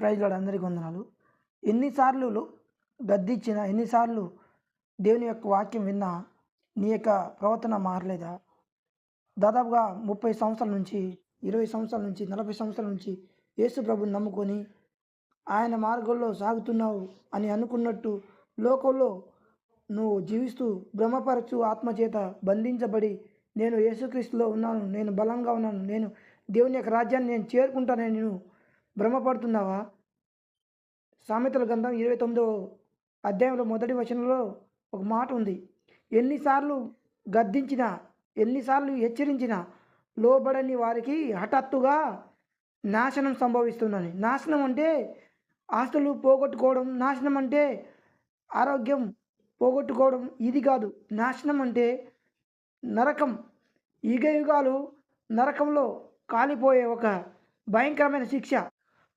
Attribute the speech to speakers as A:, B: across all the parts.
A: ప్రైజ్లాడు అందరికీ వందనాలు. ఎన్నిసార్లు గద్దిచ్చినా గద్దించినా ఎన్నిసార్లు దేవుని యొక్క వాక్యం విన్నా నీ యొక్క ప్రవర్తన మారలేదా? దాదాపుగా ముప్పై సంవత్సరాల నుంచి ఇరవై సంవత్సరాల నుంచి నలభై సంవత్సరాల నుంచి యేసు ప్రభుని నమ్ముకొని ఆయన మార్గంలో సాగుతున్నావు అని అనుకున్నట్టు లోకంలో నువ్వు జీవిస్తూ భ్రమపరచు ఆత్మచేత బంధించబడి నేను యేసుక్రీస్తులో ఉన్నాను నేను బలంగా ఉన్నాను నేను దేవుని యొక్క రాజ్యాన్ని నేను చేరుకుంటానని నేను భ్రమపడుతున్నావా సామెతల గ్రంథం ఇరవై తొమ్మిదో అధ్యాయంలో మొదటి వచనంలో ఒక మాట ఉంది. ఎన్నిసార్లు గద్దించినా ఎన్నిసార్లు హెచ్చరించినా లోబడని వారికి హఠాత్తుగా నాశనం సంభవిస్తుందని. నాశనం అంటే ఆస్తులు పోగొట్టుకోవడం నాశనం అంటే ఆరోగ్యం పోగొట్టుకోవడం ఇది కాదు. నాశనం అంటే నరకం. యుగ యుగాలు నరకంలో కాలిపోయే ఒక భయంకరమైన శిక్ష.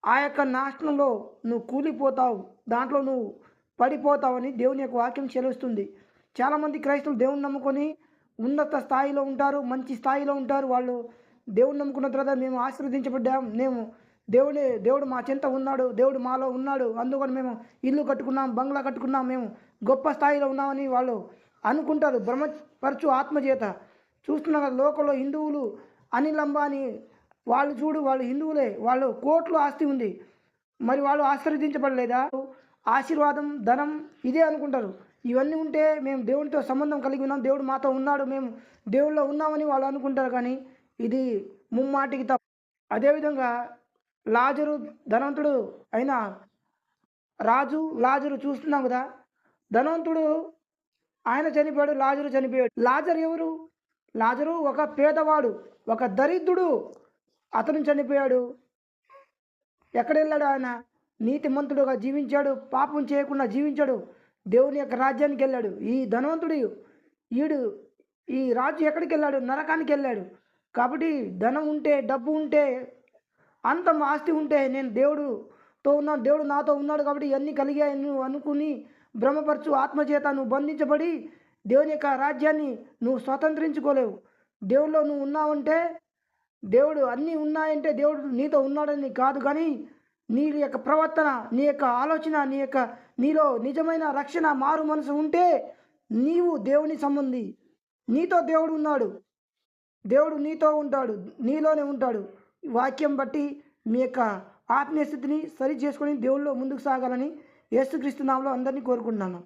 A: ఆ యొక్క నాశనంలో నువ్వు కూలిపోతావు. దాంట్లో నువ్వు పడిపోతావని దేవుని యొక్క వాక్యం చెలుస్తుంది. చాలామంది క్రైస్తవులు దేవుని నమ్ముకొని ఉన్నత స్థాయిలో ఉంటారు మంచి స్థాయిలో ఉంటారు. వాళ్ళు దేవుని నమ్ముకున్న తర్వాత మేము ఆశీర్వదించబడ్డాం. మేము దేవుడే దేవుడు మా చెంత ఉన్నాడు దేవుడు మాలో ఉన్నాడు. అందుకని మేము ఇల్లు కట్టుకున్నాం బంగ్లా కట్టుకున్నాం. మేము గొప్ప స్థాయిలో ఉన్నామని వాళ్ళు అనుకుంటారు. బ్రహ్మపరచు ఆత్మచేత. చూస్తున్న లోకంలో హిందువులు అనిల్ అంబానీ వాళ్ళు చూడు వాళ్ళు హిందువులే. వాళ్ళు కోట్లు ఆస్తి ఉంది. మరి వాళ్ళు ఆశీర్వదించబడలేదా? ఆశీర్వాదం ధనం ఇదే అనుకుంటారు. ఇవన్నీ ఉంటే మేము దేవునితో సంబంధం కలిగి ఉన్నాం. దేవుడు మాతో ఉన్నాడు. మేము దేవుళ్ళో ఉన్నామని వాళ్ళు అనుకుంటారు కానీ ఇది ముమ్మాటికి తప్ప. అదేవిధంగా లాజరు ధనవంతుడు అయిన రాజు లాజరు చూస్తున్నాం కదా. ధనవంతుడు ఆయన చనిపోయాడు లాజరు చనిపోయాడు. లాజరు ఎవరు? లాజరు ఒక పేదవాడు ఒక దరిద్రుడు. అతను చనిపోయాడు. ఎక్కడ వెళ్ళాడు ఆయన? నీతిమంతుడుగా జీవించాడు. పాపం చేయకుండా జీవించాడు. దేవుని యొక్క రాజ్యానికి వెళ్ళాడు. ఈ ధనవంతుడు ఈడు ఈ రాజు ఎక్కడికి వెళ్ళాడు? నరకానికి వెళ్ళాడు. కాబట్టి ధనం ఉంటే డబ్బు ఉంటే అంత ఆస్తి ఉంటే నేను దేవుడుతో ఉన్నాను. దేవుడు నాతో ఉన్నాడు కాబట్టి ఇవన్నీ కలిగాయి నువ్వు అనుకుని భ్రమపరచు ఆత్మచేత నువ్వు బంధించబడి దేవుని యొక్క రాజ్యాన్ని నువ్వు స్వతంత్రించుకోలేవు. దేవుల్లో నువ్వు ఉన్నావంటే దేవుడు అన్నీ ఉన్నాయంటే దేవుడు నీతో ఉన్నాడని కాదు కానీ నీ యొక్క ప్రవర్తన నీ యొక్క ఆలోచన నీ యొక్క నీలో నిజమైన రక్షణ మారు మనసు ఉంటే నీవు దేవుని సంబంధి. నీతో దేవుడు ఉన్నాడు. దేవుడు నీతో ఉంటాడు. నీలోనే ఉంటాడు. వాక్యం బట్టి మీ యొక్క ఆత్మీయ స్థితిని సరి చేసుకొని దేవుళ్ళో ముందుకు సాగాలని యేసుక్రీస్తు నామలో అందరినీ కోరుకుంటున్నాను.